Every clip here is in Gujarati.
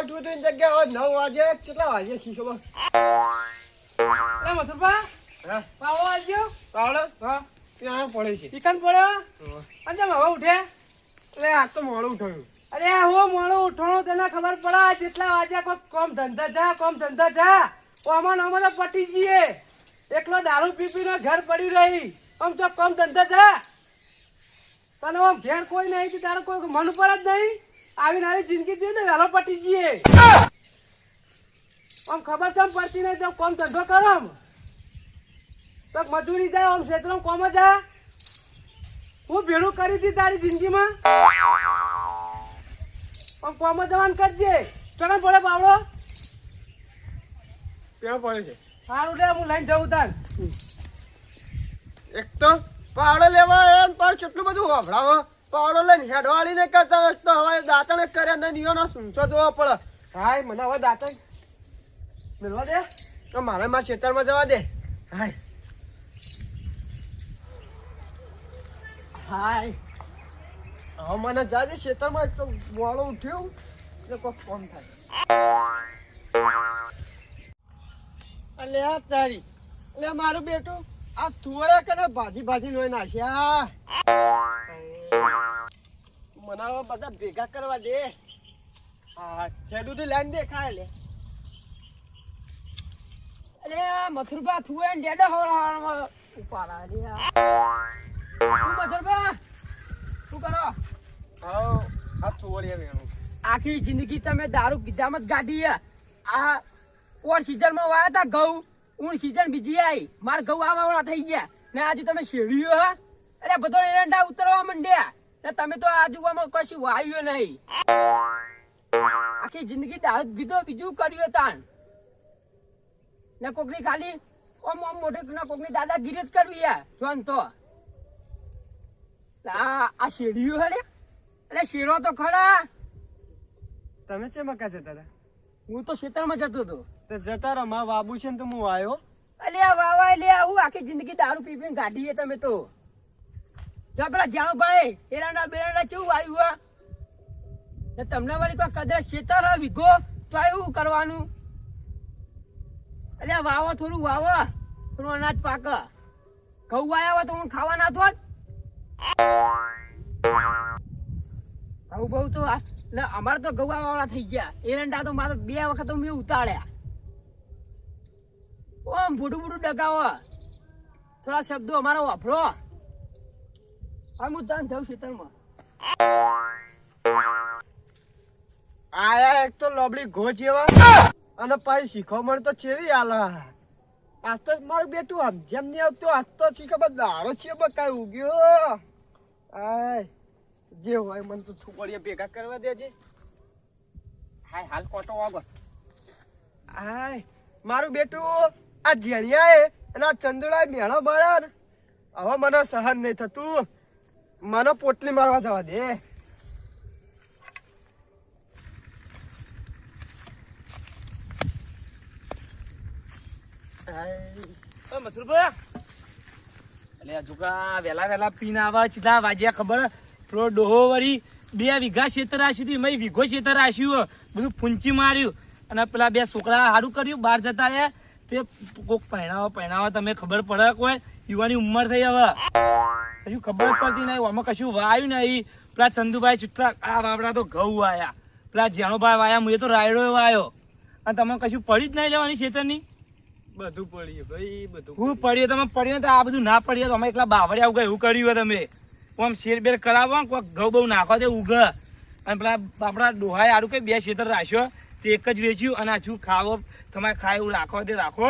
ઉઠવું હતું એની જગ્યાએ નવ વાગે. કેટલા વાગે ખીસો બસ એ મથુરભા હા. પાવો આવજો. પાવડો? હા. ત્યાં પડે છે. ચિકન પડ્યો? અને તમે હવે ઉઠે. એટલે આ તો મોડું ઉઠાયું. અરે હો મોડું ઉઠવાનું તને ખબર પડે. જેટલા વાગ્યા કોઈ કોમ ધંધા જા કોમ ધંધા જા. ઓમાં ને ઓમાં તો પટી જઈએ. એકલો દારૂ પી પીને ઘર પડી રહી. આમ તો કોમ ધંધા જા. તને આમ ઘેર કોઈ નહીં કે તારે કોઈ મન પર જ નહીં. આવી જિંદગી દે ને વહેલો પટી જઈએ. આમ ખબર છે પડતી નહીં તો કોમ ધંધો કરો આમ. તો મજૂરી જાય આમ ક્ષેત્ર કોમ જા હું ભેળું કરી હતી તારી જિંદગીમાં. કોમ જવાન કરજે. ચકન પડે પાવડો પેલો પડે છે. સારું લે હું લઈને જઉં તાર. એક તો પાવડો લેવા એમ પાછું કેટલું બધું વાપરાવો હવે મને જાજે ખેતરમાં એક તો એટલે કોઈ ફોન થાય. અલે આ તારી. એટલે મારું બેટું. આ થોડા કને ભાજી ભાજી લોહી નાખ્યા મને બધા ભેગા કરવા દે. હા ખેડૂત લાઈન દેખાય લે. અરે મથુરભા થુએ ને ડેડો હવારમાં ઉપાડા લે તું મથુરભા? શું કરો? હા આ થોડિયા વેણું. આખી જિંદગી તમે દારૂ પીધામાં જ ગાડી આ ઓર સીઝનમાં વાયા હતા ઘઉં. ઊણ સીઝન બીજી આવી માર ઘઉં આવા થઈ ગયા. ને આજે તમે શેડ્યું હા. અરે બધો એરંડા ઉતરવા માંડ્યા. તમે તો આજુબામાં કશું વાયું નહીં. આખી જિંદગી દાળ પીધો બીજું કર્યું તાણ ને કોકની ખાલી ઓમ ઓમ મોઢે ના કોકની દાદાગીરી જ કરવી યાર જોન તો. આ આ હરે એટલે શેરો તો ખરા. તમે છે મકા જતા હતા હું તો ખેતરમાં જતો હતો. તો જતા રહો મારા બાબુ છે ને તો હું આવ્યો. અલ્યા વાવા અલ્યા હું આખી જિંદગી દારૂ પી પીને કાઢીએ તમે તો. જો પેલા જાણો ભાઈ એરાના બેરાના કેવું આવ્યું, હા? ને તમને વળી કોઈ કદાચ ખેતર હોય, વીઘો, તો એવું કરવાનું? અરે વાવો, થોડું વાવો, થોડું અનાજ પાક. ઘઉં વાયા હોય તો હું ખાવા ના થોત ઘઉં બહુ તો અમારે તો ઘઉં વાળા થઈ ગયા. એરંડા તો મારે બે વખત તો મેં ઉતાળ્યા. ઓમ ભૂટું ભૂટું ડગાવો. થોડા શબ્દો, અમારો વાપરો. હા હું તને જાઉં ખેતરમાં આયા એક તો લોબડી ઘો જેવા અને પાછી શીખવમણ તો ચેવી આલા આજ તો મારું બેટું આમ જેમ નહીં આવતું આજ તો શીખો બસ છે કઈ ઉગ્યો આય, જે હોય મને તો થુપડીએ ભેગા કરવા દેજે. હાય, હાલ કોટો વાગો. આય, મારું બેટું આ જેણિયાએ અને આ ચંદુડા મેળો બળાર હવે મને સહન નહીં થતું. મને પોટલી મારવા જવા દે. મથુરભા ખબર? ડોહો વળી બે વીઘા ક્ષેત્ર રાખ્યું હતી વીઘો ખેતર રાખ્યું બધું પૂંચી માર્યું. અને પેલા બે છોકરા સારું કર્યું, બહાર જતા રહ્યા. તે કોક પહેણાવો પહેણાવો તમે ખબર પડે કોઈ? યુવાની ઉંમર થઈ હવે. હજુ ખબર પડતી નહીં આમાં કશું વાયું નહીં. પેલા ચંદુભાઈ ચુટ્ટા આ વાવડા તો ઘઉં વાયા. પેલા જેણોભાઈ વાયા મુએ તો રાયડો વાયો. અને તમે કશું પડી જ નહીં લેવાની ખેતરની? બધું પડી ભાઈ બધું હું પડીએ. તમે પડીએ તો આ બધું ના પડીએ તો અમે એકલા બાવળિયા ઉગે એવું કર્યું હોય તમે. આમ શેર બેર કરાવો કોઈ ઘઉં બહુ નાખો તે ઉગ. અને પેલા આપણા ડોહાએ આડું કંઈ બે ખેતર રાખ્યો તે એક જ વેચ્યું અને આછું ખાવો તમારે ખાય એવું રાખો તે રાખો.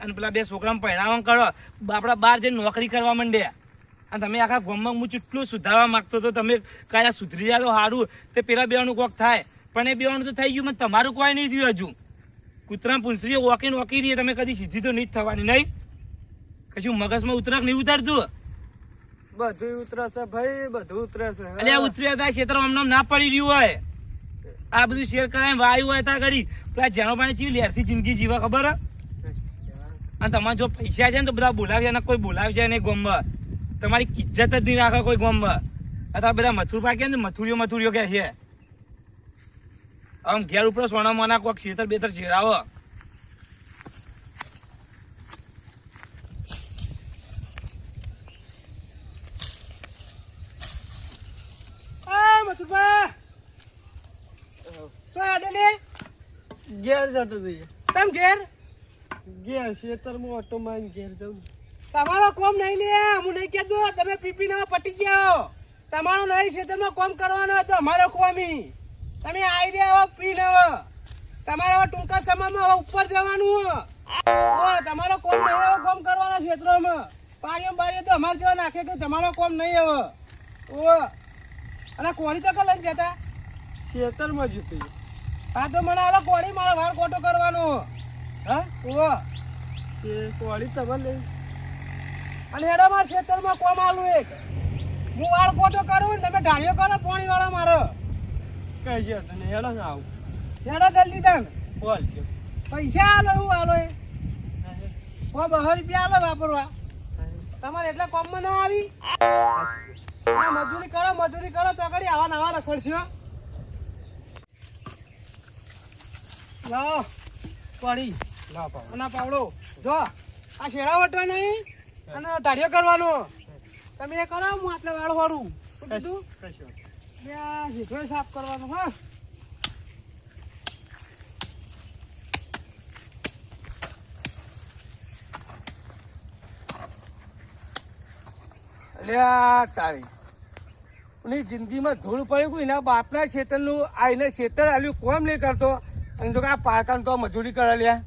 અને પેલા બે છોકરાને પહેરાવા કરો. આપણા બહાર જઈને નોકરી કરવા માંડ્યા. અને તમે આખા ગામમાં હું કેટલું સુધારવા માગતો તો તમે કયા સુધરી જાય તો સારું તે પેલા બેવાનું કોક થાય. પણ એ બેવાનું તો થઈ ગયું પણ તમારું કોઈ નહીં થયું હજુ. કૂતરા પૂંછરી વોકીને વોકી રહીએ તમે કદી સીધી તો નહીં થવાની નહીં? કશું મગજમાં ઉતરક નહીં ઉતારતું? બધું ઉતરે ભાઈ બધું ઉતરે છે એટલે આ ઉતર્યા હતા ક્ષેત્ર આમ ના પડી રહ્યું હોય. આ બધું શેર કરાય વાયુ હોય ત્યાં ઘડી. પેલા જેનો પાણી ચીવી લેરથી જિંદગી જીવા ખબર? અને તમારે જો પૈસા છે ને તો બધા બોલાવશે ને કોઈ બોલાવશે નહીં ગોમમાં. તમારી ઇજ્જત જ નહીં રાખે કોઈ ગોમમાં. અત્યારે બધા મથુર પાકે ને મથુરીઓ મથુરીઓ કે છે. આમ ઘેર ઉપર સોના મોના કોક છેતર બેતર છેડાવો ઘેર જતો જઈએ. તમ ઘેર? ઘેર હું ઓટો માં ઘેર જવું. તમારો કોમ નહીં લે હું નહીં કહેતો તમે પીપી ના પટી ગયા. તમારો નહીં ખેતરમાં કોમ કરવાનો હતો અમારો કોમી. તમે આવી રહ્યા પી ને. તમારે હવે ટૂંકા સમયમાં હવે ઉપર જવાનું તમારો કોમ નહીં હવે કોમ કરવાનો ક્ષેત્રોમાં. પાણીઓ બારીઓ તો અમારે જેવા નાખે કે તમારો કોમ નહીં હવે ઓ અને કોણી તો કઈ લઈને જતા ખેતરમાં જતી હા તો મને આલો કોણી મારો વાળ કોટો કરવાનો. હા ઓ કોળી તમારે લઈ અને હેડો મારા ખેતરમાં કોમ આલું એક. હું વાળ કોટો કરું ને તમે ઢાળ્યો કરો પાણી વાળા મારો. કઈ છે તને હેડો ને આવું. હેડો જલ્દી તન બોલ છે. પૈસા આલો હું આલો એ. ઓ બહો રૂપિયા આલો વાપરવા. તમારે એટલે કોમમાં ના આવી? મજૂરી કરો મજૂરી કરો તો આગળ આવા નવા રખડશો લાવો પડી. ના પાવડો. જો આ શેડા વટવા નહીં? અને ઢાળીઓ કરવાનો. તમે કરો હું આટલે વાળ વાળું. શું કીધું? સાફ કરવાનો હા. અલ્યા તારી. ઉની જિંદગીમાં ધૂળ પડી ગયું એના બાપના ખેતરનું આ એને ખેતર આલ્યું કોમ નહીં કરતો? અને જો આ પારકાન તો મજૂરી કરે લ્યા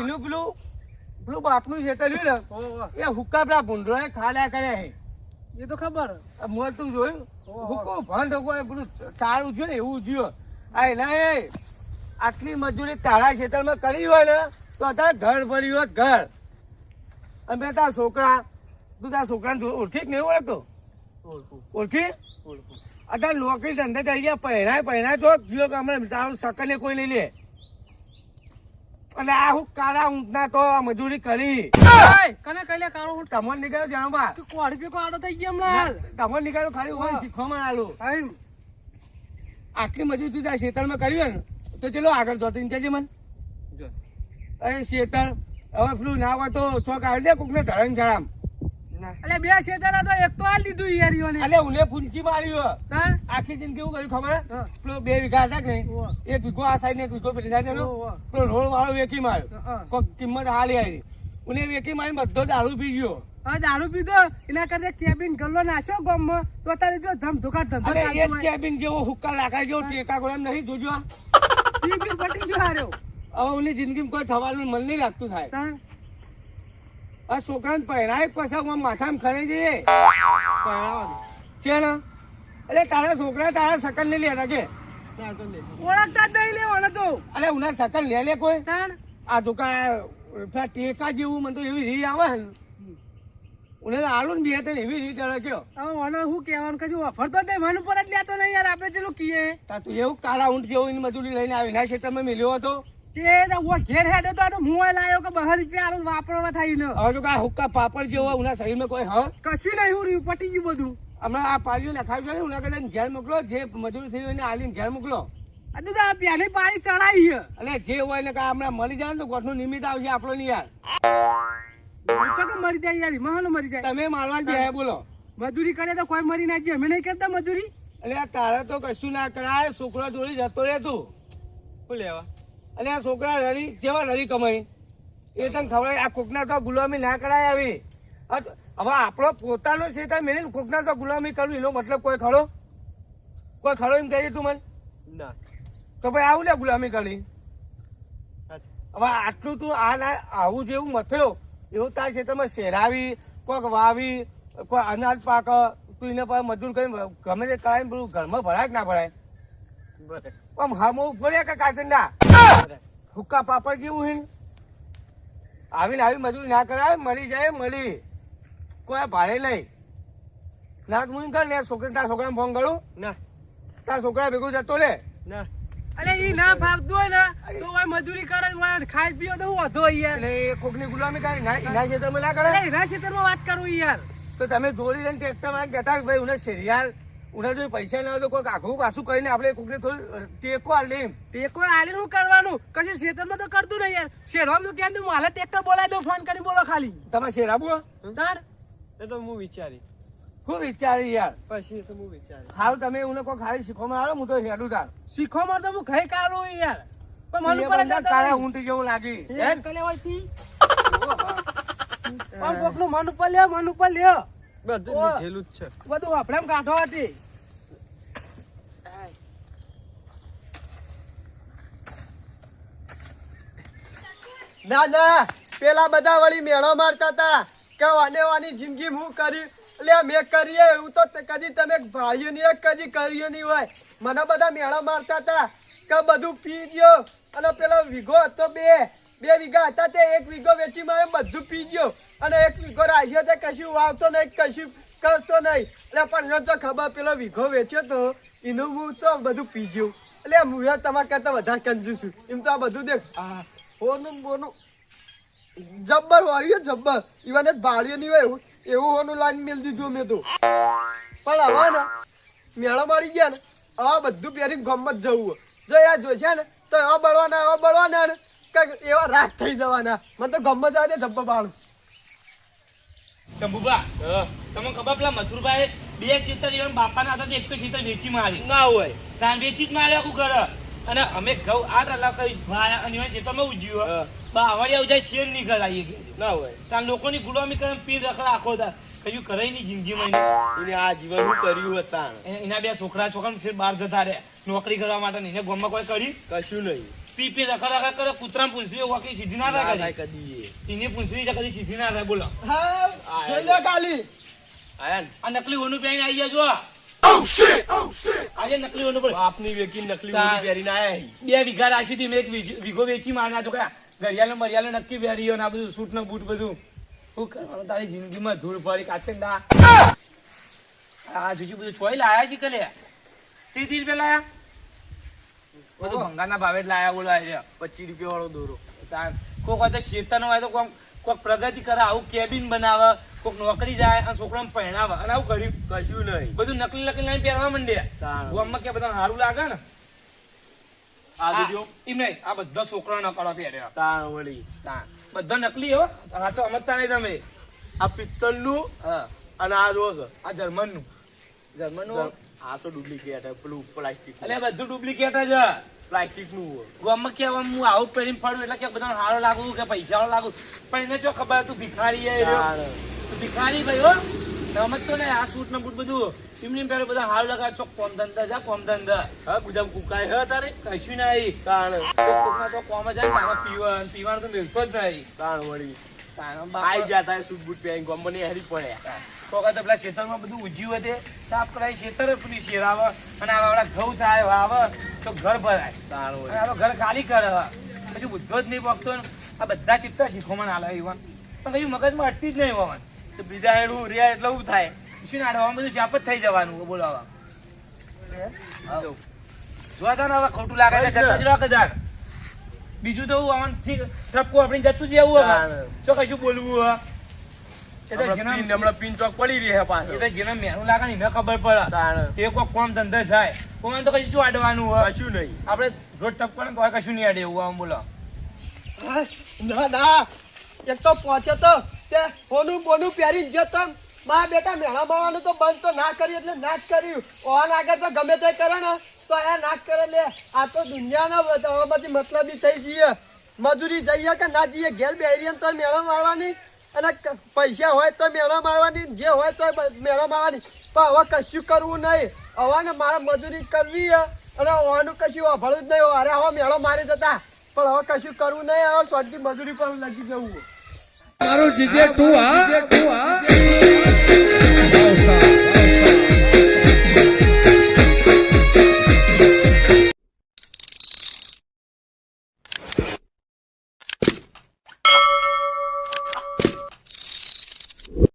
એનું પેલું પેલું બાપનું છે રહ્યું ને? એ હુક્કા પેલા ભૂંડરાએ ખાલ્યા કર્યા હે એ તો ખબર. આ મોર તું જોયું. હુક્કો ભંડ હુકો પેલું ચાળું થયું ને એવું જોયું આ એના એ આટલી મજૂરી તારા ખેતરમાં કરી હોય ને તો અત્યારે ઘર ભર્યું હોત ઘર. અને બે તારા છોકરા તું તારા છોકરાને જો- ઓળખી કે નહીં ઓળખતો ઓળખું. અત્યારે નોકરી ધંધે ચડી ગયા પહેરાય પહેરાય તો જીઓ કે હમણાં તારું સકલ ને કોઈ નહીં લે. અને આ હું કાળા ઊંટના તો મજૂરી કરી. કને કઈલે કાળો હું તમને નીકળ્યો જાણો બા કોડી પીકો આડો થઈ ગયો હમણાં. તમને નીકળ્યો ખાલી હું શીખવામાં આલું. આટલી મજૂરી તું ત્યાં શેતરમાં કર્યું ને તો ચલો આગળ જોતી ને કહેજે મન. જો. અરે શેતર હવે પેલું ના હોય તો ચોક આવી દે કોકને ધરણ ના અલે બે શેતરા તો એક તો આ લીધું યારીઓને અલે ઉલે ફૂંચી માર્યો? આખી જિંદગી હું કર્યું ખબર. પેલો બે વીઘા હતા કે નહીં? એક વીઘો આ સાઈડ ને એક વીઘો પેલી સાઈડ. પેલો રોડ વાળો વેકી માર્યો. કોઈ કિંમત હાલી આવી. ઉને વેકી મારી બધો દારૂ પી ગયો. હા દારૂ પીધો એના કરતા કેબિન ગલ્લો નાખ્યો ગામમાં. તો તારે જો ધમ ધોકા ધંધો અરે એ જ કેબિન જેવો હુક્કા લાખાય ગયો ટેકા ગોળામ નહીં જોજો. પી પી પટી જો હાર્યો હવે ઉની જિંદગીમાં કોઈ થવાનું મન નહીં લાગતું થાય? આ છોકરાને પહેરાય પછી આમ માથામાં ખરી જઈએ છે ને? એટલે તારા છોકરા તારા સકલ નહીં લેતા કે? તો ઓળખતા જ નહીં લેવાનો તો. અરે ઉના સકલ લે લે કોઈ? આ દુકાન પેલા ટેકા જેવું મને તો એવી રીત આવે ને. ઉને તો આલુ ને બે એવી રીત કયો. હવે મને શું કહેવાનું કશું ઓફર તો મન પર જ લેતો નહીં યાર આપણે ચેલું કીએ તું એવું કાળા ઊંટ જેવું મજૂરી લઈને આવી ના છે તમે મિલ્યો હતો. તે તો ઘેર હેડ્યો તો તો હું લાયો કે બહાર રૂપિયા આલું વાપરવા થાય ને હવે કા હુક્કા પાપડ જેવો ઉના શરીરમાં કોઈ હ? કશું નહીં હું પટી ગયું બધું. હમણાં આ છે ઉના ઘેર મોકલો જે મજૂરી થઈ હોય એને આલીને ઘેર મોકલો. આ તો પહેલી પાણી ચડાવી છે. અને જે હોય ને કા હમણાં મળી જાય ને તો ગોઠનું નિમિત્ત આવશે આપણો ની યાર. તો મરી જાય યાર મહાનો મરી જાય. તમે મારવા જાય બે બોલો. મજૂરી કરે તો કોઈ મરી ના જાય. અમે નહીં કરતા મજૂરી? એટલે તારે તો કશું ના કરાય છોકરો જોડી જતો રહે તું શું લેવા? અને આ છોકરા રડી જેવા રડી કમાઈ. એ તને ખબર આ કોકના તો ગુલામી ના કરાય આવી. હવે આપણો પોતાનો છે તો મેં કોકના તો ગુલામી કરવી એનો મતલબ કોઈ ખડો કોઈ ખડો એમ કહી તું મને? ના. તો ભાઈ આવું ને ગુલામી કરી હવે આટલું તું આ ના આવું જેવું મથ્યો એવું તાર ક્ષેત્રમાં શેરાવી કોઈક વાવી કોઈ અનાજ પાક તું એને મજૂર કરી ગમે તે કરાય ને પેલું ઘરમાં ભરાય કે ના ભરાય? બરાબર. આમ હામો ભર્યા કે કાચંડા હુક્કા પાપડ જેવું હિન આવીને આવી મજૂરી ના કરાય મળી જાય મળી. કોઈ ભાડે નહીં ના તો હું કર ને છોકરા તારા છોકરાને ફોન કરું. ના. તારા છોકરા ભેગું જતો લે ના. અરે ઈ ના ફાવતું હોય ને તો ઓય મજૂરી કરે ખાઈ પીઓ તો હું વધો યાર? એટલે એ કોકની ગુલામી કરી ના એના ક્ષેત્રમાં ના અલે કરે એના ક્ષેત્રમાં વાત કરું યાર. તો તમે જોડી લઈને ટ્રેક્ટરમાં કહેતા કે ભાઈ ઉને શેરિયાલ ઉના જો પૈસા ના હોય તો કોઈક આઘું પાછું કરીને આપણે કોકને થોડું ટેકો આલે ટેકો આલી શું કરવાનું? કશું ખેતરમાં તો કરતું નહીં યાર. શેરવામાં તો કેમ તું? મારે ટેક્ટર બોલાવી દો ફોન કરી બોલો ખાલી. તમે શેરાબુ તાર. એ તો હું વિચારી. હું વિચારી યાર. પછી તો હું વિચારી. હાલ તમે ઉને કોઈ ખાલી શીખવામાં આવે હું તો હેડું તાર. શીખવામાં તો હું ખાઈ કાઢું યાર. પણ મને કાળા ઊંટ જેવું લાગી. એમ કલે હોયથી પણ કોકનું મન ઉપર લ્યો મન ઉપર લ્યો. બધું. લીધેલું જ છે. બધું આપણે કાઢો હતી ના ના પેલા બધા વળી મેળો મારતા હતા. કે વાને વાની જિંદગી હું કરી એટલે મેં કરીએ એવું તો કદી તમે ભાળ્યું નહીં હોય, કદી કર્યું નહીં હોય. મને બધા મેળો મારતા હતા કે બધું પી ગયો અને પેલો વીઘો હતો બે. બે વીઘા હતા તે એક વીઘો વેચી મારે બધું પી ગયો અને એક વીઘો રાખ્યો તે કશું વાવતો નહીં કશું કરતો નહીં. એટલે પણ તો ખબર પેલો વીઘો વેચ્યો તો એનું હું તો બધું પી ગયું એટલે હું તમારા કરતા વધારે કંજુ છું. એમ તો આ બધું દેખ. આ હોનું બોનું. જબ્બર વાળ્યો જબ્બર. ઈવાને જ નહીં હોય એવું. એવું હોનું લાઈન મેલ દીધું મેં તો. પણ હવે ને મેળો મારી ગયા ને હવે બધું પહેરી ગમત જવું જો યાર જોશે ને તો એવા બળવાના એવા બળવાના ને કંઈક એવા રાગ થઈ જવાના. મને તો ગમત આવે જબ્બર બાળું શંભુબા તમને ખબર પેલા મથુરભાઈ બે સીતર એવા બાપાના હતા તો એક જ સીતર વેચી મારી. ના હોય. તાન વેચી જ માર્યા આખું ઘર. અને અમે ઘઉં આઠ કરી ભાયા અને ખેતરમાં ઉજ્યું. બાવળિયા ઉજાય શેર નહીં કરાઈએ કે. ના હોય. ત્યાં લોકોની ગુલામી કરે પીર રખડા આખો દા કયું કરે ની જિંદગીમાં એને. આ જીવન હું કર્યું હતા એના બે છોકરા છોકરા છે બહાર જતા રે નોકરી કરવા માટે ને એને ગામમાં કોઈ કરી? કશું નહીં. પી પી રખડ રખડ કરે કૂતરા પૂંછડી વાકી સીધી ના રાખે કદી એને પૂંછડી છે કદી સીધી ના રહે બોલો. હા આયા. આ નકલી ઓનું પહેરીને આવી જજો. આજે નકલી ઓનું પણ વેકી નકલી તા- પહેરીને આયા બે વીઘા રાખી હતી મેં એક વીઘો વેચી મારના છો કયા? ઘડિયાળ નક્કી પહેર્યો ને આ બધું સૂટ ને બૂટ બધું. શું કરવાનું? તારી જિંદગીમાં ધૂળ પડી ના આ જુજુ બધું છોય લાયા છે કલે? ત્રીસ રૂપિયા લાયા? બધું ભંગારના ભાવે જ લાયા બોલો આજે પચીસ રૂપિયા વાળો દોરો કોક હોય તો શેતન હોય તો કોક કોક પ્રગતિ કરે આવું કેબિન બનાવે કોઈક નોકરી જાય અને છોકરાને પહેણાવે અને આવું કર્યું. કશું નહીં. બધું નકલી નકલી લાઈન પહેરવા માંડ્યા. ગામમાં કે બધા સારું લાગે ને? આ જો બધા છોકરા નકળો પહેર્યા. તાણ વળી. તાણ. બધા નકલી હો. સાચો સમજતા નહીં તમે. આ પિત્તળનું હા. અને આ રોગ આ જર્મનનું જર્મનનું આ તો ડુપ્લિકેટ હે, પેલું પ્લાસ્ટિક એટલે બધું ડુપ્લિકેટ જ. પ્લાસ્ટિકનું. કેવા હું આવું પહેરીને ફરું એટલે કે બધા સારો લાગુ કે પૈસા લાગુ. પણ એને જો ખબર તું ભિખારી. તું ભિખારી ભાઈ હો સમજતો ને આ સૂટ ને બૂટ બધું એમની પહેલું બધા હારું લગાવે. ચોક કોમ ધંધા જા કોમ ધંધા. હા ગુજામ કુકાય હે તારે? કશું નહીં. કોક કોકના તો કોમ જાય ને પીવાનું પીવાનું તો મિલતો જ નહીં. કારણ વળી. તારા આઈ જાતા તારે સૂટ બૂટ પહેરીને ગોમની હેરી પડ્યા. કોક તો પેલા ખેતરમાં બધું ઉજ્યું હતું સાફ કરાય ખેતર પેલી શેરાવે અને આવા ઘઉં થાય આવે તો ઘર ભરાય. સારું અને વળી આ તો ઘર ખાલી કરે પછી બુદ્ધો જ નહીં પકતો આ બધા ચિત્તા શીખોમાં આલે ઈવન. પણ કયું મગજમાં અટતી જ નહીં હોવાનું તો બીજા હેડું રહ્યા એટલે એવું થાય. શું નાડવામાં બધું શાપ જ થઈ જવાનું બોલાવા. જોવા તા ને હવે ખોટું લાગે જતા જ રહો કદાચ. બીજું તો આમાં ઠીક ઠપકો આપણે જતું જ એવું હવે. જો કશું બોલવું હે. એ તો હમણાં જેના પીન- ચોક પડી રહી હે એ તો જેના મેનું લાગે ને ખબર પડે. એ કોઈ કોમ ધંધો થાય. કોમ તો કશું શું અડવાનું હોય? કશું નહીં. આપણે રોજ ટપકો ને તો કશું નહીં અડે એવું આમ બોલો. ના ના. એક તો પહોંચે તો તે હોનું બોનું પહેરી ગયો તો. મારા બેટા મેળા મારવાનું તો બંધ તો ના કર્યું એટલે ના જ કર્યું. ઓન આગળ તો ગમે તે કરે ને તો એ ના કરે લે આ તો દુનિયાના બધી મતલબી થઈ જઈએ. મજૂરી જઈએ કે ના જઈએ ઘેર બેરીએ તો મેળો મારવાની અને પૈસા હોય તો મેળો મારવાની જે હોય તો મેળો મારવાની. પણ હવે કશું કરવું નહીં. હવે ને મારે મજૂરી કરવી હે. અને હવાનું કશું વાપરવું જ નહીં. અરે હવે મેળો મારી જતા. પણ હવે કશું કરવું નહીં. હવે શાંતિ મજૂરી પર લગી જવું મારું જીજે તું હા? તું હા.